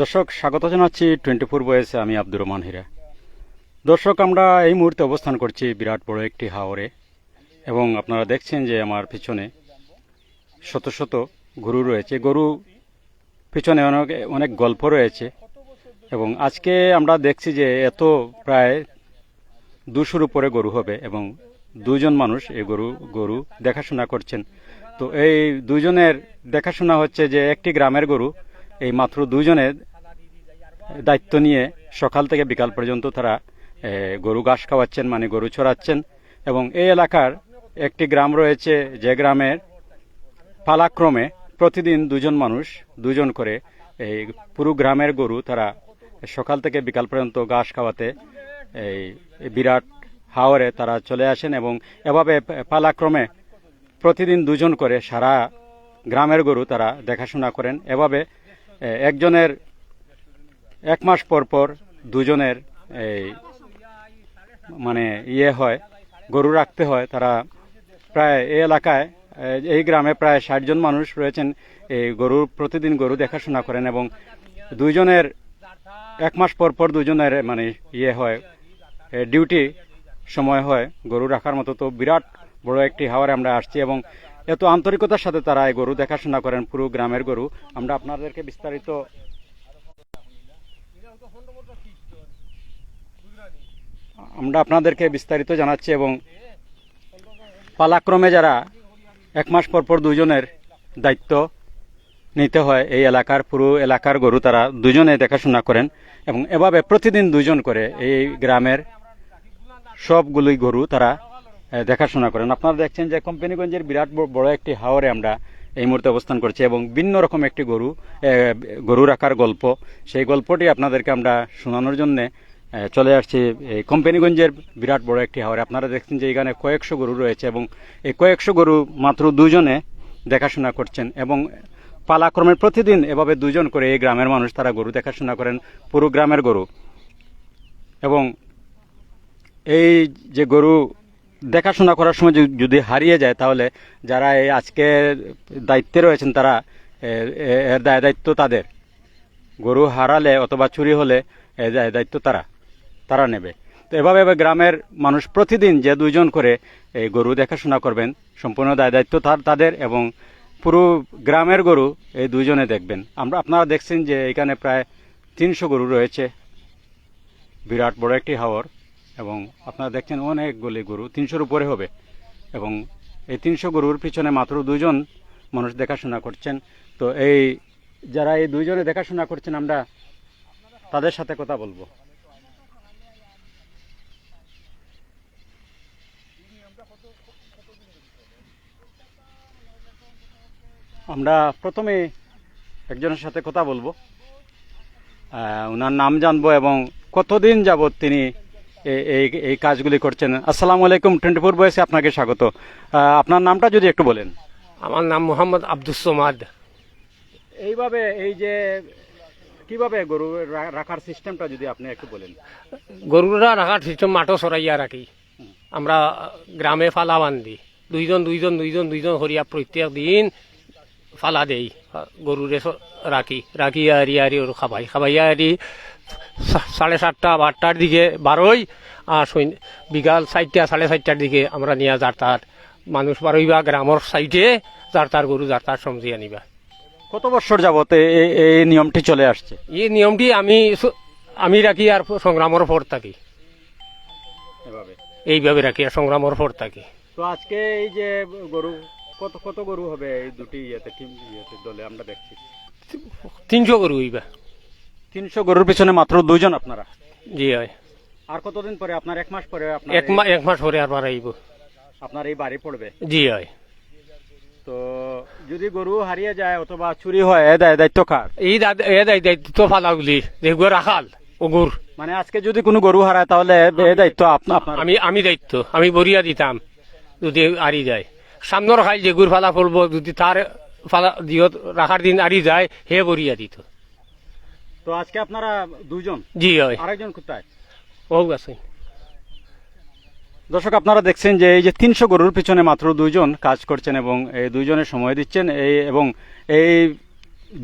দর্শক, স্বাগত জানাচ্ছি টোয়েন্টি ফোর বয়েসে আমি আব্দুর রহমান হীরা। দর্শক, আমরা এই মুহূর্তে অবস্থান করছি বিরাট বড় একটি হাওরে এবং আপনারা দেখছেন যে আমার পিছনে শত শত গরু রয়েছে। গরু পিছনে অনেক অনেক গল্প রয়েছে এবং আজকে আমরা দেখছি যে এত প্রায় দুশোর উপরে গরু হবে এবং দুজন মানুষ এই গরু গরু দেখাশোনা করছেন। তো এই দুজনের দেখাশোনা হচ্ছে যে একটি গ্রামের গরু এই মাত্র দুজনের দায়িত্ব নিয়ে সকাল থেকে বিকাল পর্যন্ত তারা গরু ঘাস খাওয়াচ্ছেন মানে গরু চড়াচ্ছেন। এবং এই এলাকার একটি গ্রাম রয়েছে, যে গ্রামের পালাক্রমে প্রতিদিন দুজন মানুষ, দুজন করে এই পুরো গ্রামের গরু তারা সকাল থেকে বিকাল পর্যন্ত ঘাস খাওয়াতে এই বিরাট হাওরে তারা চলে আসেন এবং এভাবে পালাক্রমে প্রতিদিন দুজন করে সারা গ্রামের গরু তারা দেখাশোনা করেন। এভাবে একজনের এক মাস পর পর দুজনের এই মানে ইয়ে হয়, গরু রাখতে হয়। তারা প্রায় এই এলাকায় এই গ্রামে প্রায় ষাট জন মানুষ রয়েছেন। এই গরু, প্রতিদিন গরু দেখাশোনা করেন এবং দুইজনের এক মাস পর পর দুজনের মানে ইয়ে হয়। ডিউটি সময় হয় গরু রাখার মতো। তো বিরাট বড় একটি হাওয়ারে আমরা আসছি এবং এত আন্তরিকতার সাথে তারা এই গরু দেখাশোনা করেন, পুরো গ্রামের গরু। আমরা আপনাদেরকে বিস্তারিত আমরা আপনাদেরকে বিস্তারিত জানাচ্ছি এবং পালাক্রমে যারা এক মাস পর পর দুজনের দায়িত্ব নিতে হয় এই এলাকার, পুরো এলাকার গরু তারা দুজনে দেখাশোনা করেন এবং এভাবে প্রতিদিন দুজন করে এই গ্রামের সবগুলোই গরু তারা দেখাশোনা করেন। আপনারা দেখছেন যে কোম্পানিগঞ্জের বিরাট বড় একটি হাওরে আমরা এই মুহূর্তে অবস্থান করছি এবং ভিন্ন রকম একটি গরু গরু রাখার গল্প। সেই গল্পটি আপনাদেরকে আমরা শোনানোর জন্য চলে আসছি। এই কোম্পানিগঞ্জের বিরাট বড় একটি হাওরে। আপনারা দেখছেন যে এখানে কয়েকশো গরু রয়েছে এবং এই কয়েকশো গরু মাত্র দুজনে দেখাশোনা করছেন এবং পালাক্রমে প্রতিদিন এভাবে দুজন করে এই গ্রামের মানুষ তারা গরু দেখাশোনা করেন, পুরো গ্রামের গরু। এবং এই যে গরু দেখাশোনা করার সময় যদি- হারিয়ে যায়, তাহলে যারা এই আজকে দায়িত্বে রয়েছেন, তারা এর দায় দায়িত্ব তাদের। গরু হারালে অথবা চুরি হলে এর দায় দায়িত্ব তারা। তারা নেবে। তো এভাবে এভাবে গ্রামের মানুষ প্রতিদিন যে দুজন করে এই গরু দেখাশোনা করবেন, সম্পূর্ণ দায় দায়িত্ব তার তাদের এবং পুরো গ্রামের গরু এই দুজনে দেখবেন। আমরা আপনারা দেখছেন যে এখানে প্রায় তিনশো গরু রয়েছে। বিরাট বড় একটি হাওর। এবং আপনারা দেখছেন অনেকগুলি গরু, তিনশোর উপরে হবে। এবং এই তিনশো গরুর পিছনে মাত্র দুজন মানুষ দেখাশোনা করছেন। তো এই যারা এই দুইজনে দেখাশোনা করছেন, আমরা তাদের সাথে কথা বলব। আমরা প্রথমে একজনের সাথে কথা বলব। ওনার নাম জানব এবং কতদিন যাবত তিনি এই এই কাজগুলি করছেন। আসসালামু আলাইকুম টোয়েন্টি ফোর বয়সে আপনাকে স্বাগত। আপনার নামটা যদি একটু বলেন। আমার নাম মোহাম্মদ আব্দুস সোমাদ। এইভাবে এই যে কীভাবে গরু রাখার সিস্টেমটা যদি আপনি একটু বলেন। গরুরা রাখার সিস্টেম মাঠও সরাইয়া রাখি। আমরা গ্রামে ফালা বান্ধি। দুইজন দুইজন দুইজন দুইজন হরিয়া প্রত্যেক দিন ফালা দেই। গরুরে রাখি। রাখি আরি আরি ওর খাবাই। খাবাইয়া আরি সাড়ে সাতটা বা আটটার দিকে বারোই আর বিকাল চারটা সাড়ে চারটার দিকে আমরা নিয়ে যার তার মানুষ বারোইবা গ্রামের সাইডে যার তার গরু যার তার সমজি আনিবা। কত বছর যাবত এই নিয়মটি চলে আসছে? এই নিয়মটি আমি আমি রাখি আর সংগ্রামের ফোর থাকি। এভাবে? এইভাবে রাখি আর সংগ্রামের ফোর থাকি। তো আজকে এই যে গরু কত কত গরু হবে এই দুটি ইয়েতে টিম ইয়েতে দলে আমরা দেখছি? তিনশো গরু হইবা। তিনশো গরুর পিছনে মাত্র দুজন আপনারা? জি হয়। আর কতদিন পরে? আপনার এক মাস পরে আপনার এক মাস এক মাস পরে আর বার আইব আপনার এই বাড়ি পড়বে? জি হয়। তো যদি গরু হারিয়ে যায় অথবা চুরি হয় এ দায় দায়িত্ব কার? এই এ দায় দায়িত্ব ফালাগুলি যেগুলো রাখাল ওগুর মানে আজকে যদি কোনো গরু হারায় তাহলে এ দায়িত্ব আপনা- আপনার আমি আমি দায়িত্ব আমি বরিয়া দিতাম যদি আরি যায়। সামনের খাই যেগুর ফালা পড়ব যদি তার ফালা দিয়ত রাখার দিন আরি যায় হে বরিয়া দিত। তো আজকে আপনারা দুজন জি হয় আরেকজন কোথায়? ও আছে দর্শক আপনারা দেখছেন যে এই যে তিনশো গরুর পিছনে মাত্র দুইজন কাজ করছেন এবং এই দুইজনের সময় দিচ্ছেন। এই এবং এই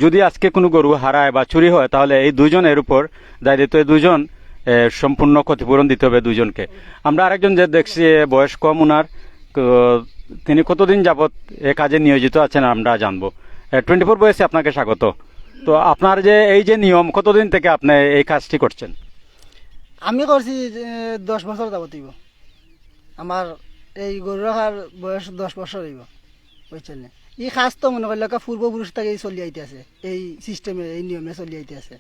যদি আজকে কোনো গরু হারায় বা চুরি হয় তাহলে এই দুজনের উপর দায়িত্ব এই দুজন সম্পূর্ণ ক্ষতিপূরণ দিতে হবে দুজনকে আমরা আরেকজন যে দেখছি বয়স কম ওনার তো তিনি কতদিন যাবত এ কাজে নিয়োজিত আছেন আমরা জানব। টোয়েন্টি ফোর বয়সে আপনাকে স্বাগত। তো আপনার যে এই যে নিয়ম কতদিন থেকে আপনি এই কাজটি করছেন? আমি করছি দশ বছর যাবতীয় আমার এই গরু রাখার বয়স দশ বছর হইব বুঝছেন এই কাজ তো মনে করলে পূর্বপুরুষ থেকে চলি আইতে আছে এই সিস্টেমে এই নিয়মে চলি আইতে আছে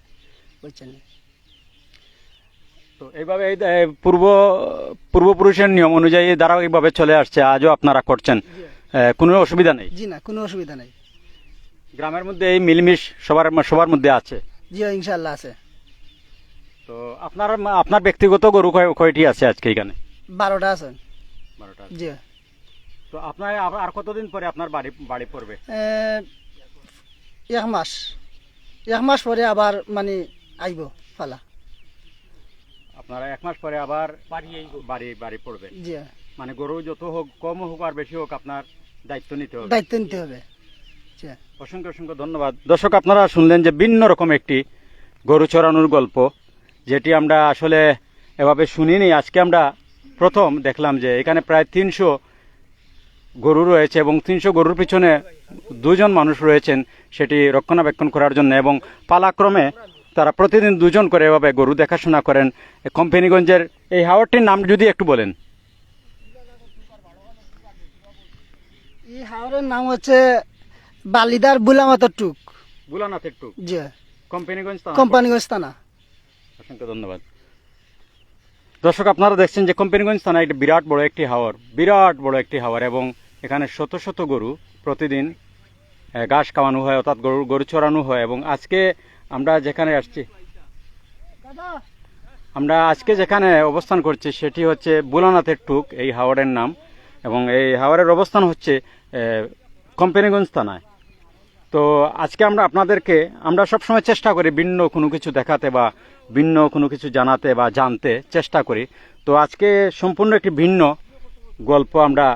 বুঝছেন তো এইভাবে এই পূর্ব পূর্বপুরুষের নিয়ম অনুযায়ী ধারাবাহিকভাবে চলে আসছে আজও আপনারা করছেন। কোনো অসুবিধা নেই? জি না কোনো অসুবিধা নাই। গ্রামের মধ্যে এই মিলমিশ সবার সবার মধ্যে আছে? জি ইনশাল্লাহ আছে। তো আপনার আপনার ব্যক্তিগত গরু কয়- কয়টি আছে আজকে এখানে? বারোটা আছে। বারোটা জি তো আপনার আর- কতদিন পরে আপনার বাড়ি বাড়ি পড়বে? এক মাস। এক মাস পরে আবার মানে আইব ফালা আপনারা এক মাস পরে আবার বাড়ি বাড়ি বাড়ি পড়বে। জি মানে গরু যত হোক কম হোক আর বেশি হোক আপনার দায়িত্ব নিতে হবে। দায়িত্ব নিতে হবে। অসংখ্য অসংখ্য ধন্যবাদ। দর্শক আপনারা শুনলেন যে ভিন্ন রকম একটি গরু চড়ানোর গল্প যেটি আমরা আসলে এভাবে শুনিনি। আজকে আমরা প্রথম দেখলাম যে এখানে প্রায় তিনশো গরু রয়েছে এবং তিনশো গরুর পিছনে দুজন মানুষ রয়েছেন সেটি রক্ষণাবেক্ষণ করার জন্য এবং পালাক্রমে তারা প্রতিদিন দুজন করে এভাবে গরু দেখাশোনা করেন কোম্পানিগঞ্জের। এই হাওয়ারটির নাম যদি একটু বলেন। এই হাওরের নাম হচ্ছে বালিদার বুলামাতর টুক। বুলানাথের টুক? জি। কোম্পানিগঞ্জ কোম্পানিগঞ্জ থানা। অসংখ্য ধন্যবাদ। দর্শক আপনারা দেখছেন যে কোম্পানিগঞ্জ থানা একটি বিরাট বড় একটি হাওর বিরাট বড় একটি হাওর এবং এখানে শত শত গরু প্রতিদিন ঘাস খাওয়ানো হয় অর্থাৎ গরু গরু চড়ানো হয় এবং আজকে আমরা যেখানে আসছি আমরা আজকে যেখানে অবস্থান করছি সেটি হচ্ছে বুলানাথের টুক এই হাওরের নাম এবং এই হাওরের অবস্থান হচ্ছে কোম্পানিগঞ্জ থানায়। তো আজকে আমরা আপনাদেরকে, আমরা সবসময় চেষ্টা করি ভিন্ন কোনো কিছু দেখাতে বা ভিন্ন কোনো কিছু জানাতে বা জানতে চেষ্টা করি। তো আজকে সম্পূর্ণ একটি ভিন্ন গল্প আমরা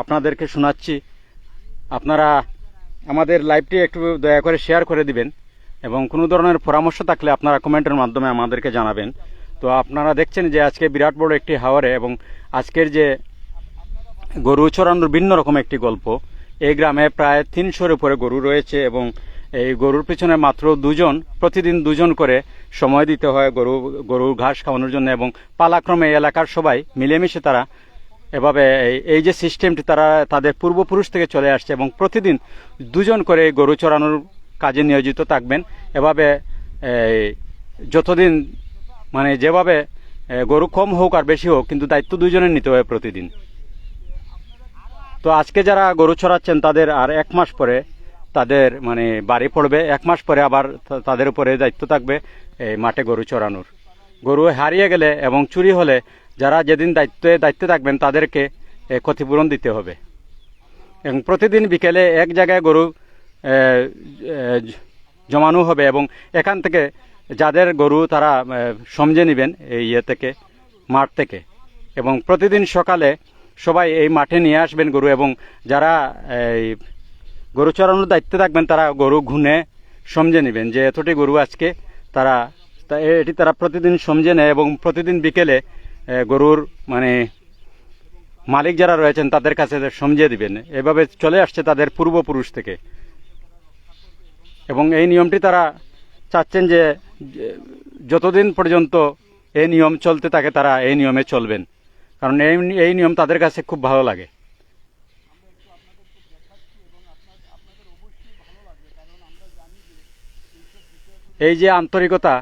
আপনাদেরকে শোনাচ্ছি। আপনারা আমাদের লাইভটি একটু দয়া করে শেয়ার করে দিবেন এবং কোনো ধরনের পরামর্শ থাকলে আপনারা কমেন্টের মাধ্যমে আমাদেরকে জানাবেন। তো আপনারা দেখছেন যে আজকে বিরাট বড় একটি হাওয়ারে এবং আজকের যে গরু চড়ানোর ভিন্ন রকম একটি গল্প। এই গ্রামে প্রায় তিনশোর উপরে গরু রয়েছে এবং এই গরুর পিছনে মাত্র দুজন, প্রতিদিন দুজন করে সময় দিতে হয় গরু, গরুর ঘাস খাওয়ানোর জন্য এবং পালাক্রমে এলাকার সবাই মিলেমিশে তারা এভাবে এই- যে সিস্টেমটি তারা, তাদের পূর্বপুরুষ থেকে চলে আসছে এবং প্রতিদিন দুজন করে এই গরু চড়ানোর কাজে নিয়োজিত থাকবেন। এভাবে যতদিন মানে যেভাবে গরু কম হোক আর বেশি হোক, কিন্তু দায়িত্ব দুজনের নিতে হয় প্রতিদিন। তো আজকে যারা গরু ছড়াচ্ছেন তাদের আর এক মাস পরে তাদের মানে বাড়ি পড়বে। এক মাস পরে আবার তাদের উপরে দায়িত্ব থাকবে এই মাঠে গরু চড়ানোর গরু হারিয়ে গেলে এবং চুরি হলে যারা যেদিন দায়িত্বে দায়িত্বে থাকবেন তাদেরকে ক্ষতিপূরণ দিতে হবে। এবং প্রতিদিন বিকেলে এক জায়গায় গরু জমানো হবে এবং এখান থেকে যাদের গরু তারা সমঝে নেবেন এই ইয়ে থেকে, মাঠ থেকে। এবং প্রতিদিন সকালে সবাই এই মাঠে নিয়ে আসবেন গরু এবং যারা এই গরু চড়ানোর দায়িত্বে থাকবেন, তারা গরু ঘুনে সমঝে নেবেন। যে এতটি গরু আজকে তারা এটি তারা প্রতিদিন সমঝে নেয় এবং প্রতিদিন বিকেলে গরুর মানে মালিক যারা রয়েছেন, তাদের কাছে সমঝে দিবেন। এভাবে চলে আসছে তাদের পূর্বপুরুষ থেকে। এবং এই নিয়মটি তারা চাচ্ছেন যে, যতদিন পর্যন্ত এই নিয়ম চলতে থাকে, তারা এই নিয়মে চলবেন। কারণ এই এই নিয়ম তাদের কাছে খুব ভালো লাগে। এই যে আন্তরিকতা,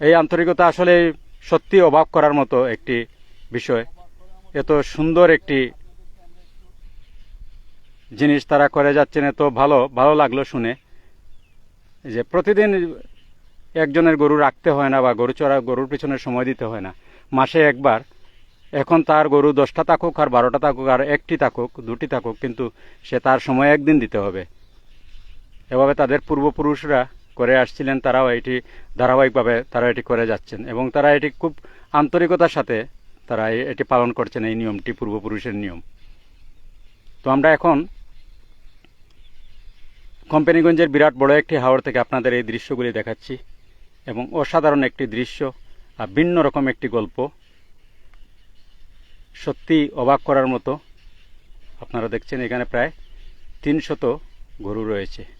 এই আন্তরিকতা আসলে সত্যি অবাক করার মতো একটি বিষয়। এত সুন্দর একটি জিনিস তারা করে যাচ্ছেন, এত ভালো ভালো লাগল শুনে। যে প্রতিদিন একজনের গরু রাখতে হয় না বা গরু চড়া, গরুর পিছনে সময় দিতে হয় না। মাসে একবার। এখন তার গরু দশটা থাকুক আর বারোটা থাকুক আর একটি থাকুক দুটি থাকুক কিন্তু সে তার সময় একদিন দিতে হবে। এভাবে তাদের পূর্বপুরুষরা করে আসছিলেন, তারাও এটি ধারাবাহিকভাবে তারা এটি করে যাচ্ছেন এবং তারা এটি খুব আন্তরিকতার সাথে তারা এটি পালন করছেন, এই নিয়মটি, পূর্বপুরুষের নিয়ম। তো আমরা এখন কোম্পানিগঞ্জের বিরাট বড় একটি হাওড় থেকে আপনাদের এই দৃশ্যগুলি দেখাচ্ছি এবং অসাধারণ একটি দৃশ্য। ভিন্ন রকম একটি গল্প। সত্যি অবাক করার মতো। আপনারা দেখছেন এখানে প্রায় তিনশত গরু রয়েছে।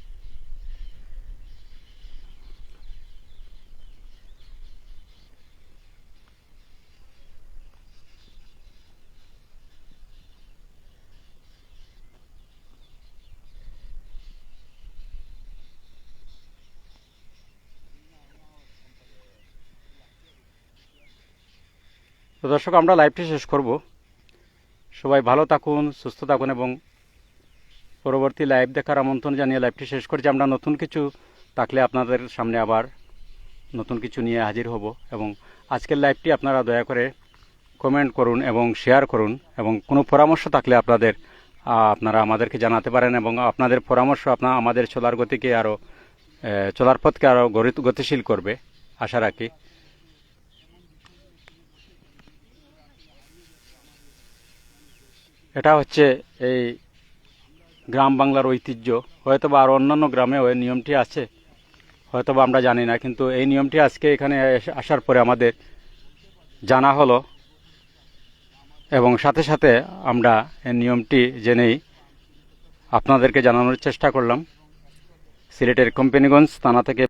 দর্শক, আমরা লাইভটি শেষ করব। সবাই ভালো থাকুন, সুস্থ থাকুন এবং পরবর্তী লাইভ দেখার আমন্ত্রণ জানিয়ে লাইভটি শেষ করছি। আমরা নতুন কিছু থাকলে আপনাদের সামনে আবার নতুন কিছু নিয়ে হাজির হব এবং আজকের লাইভটি আপনারা দয়া করে কমেন্ট করুন এবং শেয়ার করুন এবং কোনো পরামর্শ থাকলে আপনাদের আপনারা আমাদেরকে জানাতে পারেন এবং আপনাদের পরামর্শ আপনার আমাদের চলার গতিকে আরও চলার পথকে আরও গতিশীল করবে। আশা রাখি এটা হচ্ছে এই গ্রাম বাংলার ঐতিহ্য। হয়তো বা আরও অন্যান্য গ্রামেও এই নিয়মটি আছে। হয়তো বা আমরা জানি না, কিন্তু এই নিয়মটি আজকে এখানে আসার পরে আমাদের জানা হলো এবং সাথে সাথে আমরা এই নিয়মটি জেনেই আপনাদেরকে জানানোর চেষ্টা করলাম। সিলেটের কোম্পানিগঞ্জ থানা থেকে